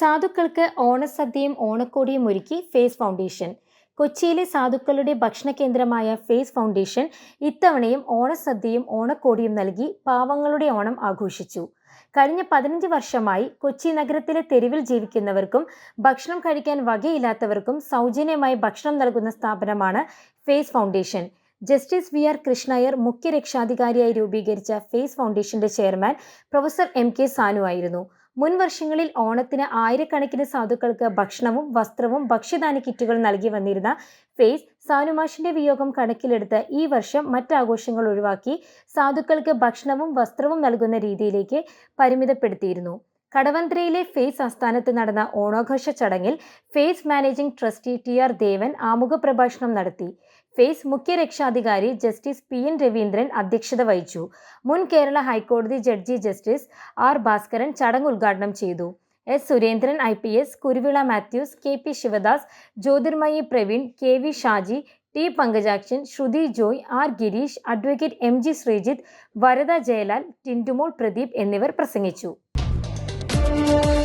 സാധുക്കൾക്ക് ഓണസദ്യയും ഓണക്കോടിയും ഒരുക്കി face foundation. കൊച്ചിയിലെ സാധുക്കളുടെ ഭക്ഷണ കേന്ദ്രമായ ഫേസ് ഫൗണ്ടേഷൻ ഇത്തവണയും ഓണസദ്യയും ഓണക്കോടിയും നൽകി പാവങ്ങളുടെ ഓണം ആഘോഷിച്ചു. കഴിഞ്ഞ പതിനഞ്ച് വർഷമായി കൊച്ചി നഗരത്തിലെ തെരുവിൽ ജീവിക്കുന്നവർക്കും ഭക്ഷണം കഴിക്കാൻ വകയില്ലാത്തവർക്കും സൗജന്യമായി ഭക്ഷണം നൽകുന്ന സ്ഥാപനമാണ് face foundation. Justice V R Krishnaiyer മുഖ്യ രക്ഷാധികാരിയായി രൂപീകരിച്ച ഫേസ് ഫൗണ്ടേഷന്റെ chairman professor M K Sanu ആയിരുന്നു. മുൻ വർഷങ്ങളിൽ ഓണത്തിന് ആയിരക്കണക്കിന് സാധുക്കൾക്ക് ഭക്ഷണവും വസ്ത്രവും ഭക്ഷ്യദാന കിറ്റുകൾ നൽകി വന്നിരുന്ന ഫേസ് സാനുമാഷിന്റെ വിയോഗം കണക്കിലെടുത്ത് ഈ വർഷം മറ്റാഘോഷങ്ങൾ ഒഴിവാക്കി സാധുക്കൾക്ക് ഭക്ഷണവും വസ്ത്രവും നൽകുന്ന രീതിയിലേക്ക് പരിമിതപ്പെടുത്തിയിരുന്നു. കടവന്ത്രയിലെ ഫേസ് ആസ്ഥാനത്ത് നടന്ന ഓണാഘോഷ ചടങ്ങിൽ face managing trustee T R Devan ആമുഖ പ്രഭാഷണം നടത്തി. ഫേസ് മുഖ്യ രക്ഷാധികാരി ജസ്റ്റിസ് പി എൻ രവീന്ദ്രൻ അധ്യക്ഷത വഹിച്ചു. മുൻ കേരള ഹൈക്കോടതി ജഡ്ജി ജസ്റ്റിസ് ആർ ഭാസ്കരൻ ചടങ്ങ് ഉദ്ഘാടനം ചെയ്തു. S Surendran I P S Kuruvila Mathews K P Sivadas Jyothirmayi Praveen K V Shaji T Pankajakshan Sruthi Joy R Girish advocate M G Sreejith Varada Jayalal Tindumol Pradeep എന്നിവർ പ്രസംഗിച്ചു. Thank you.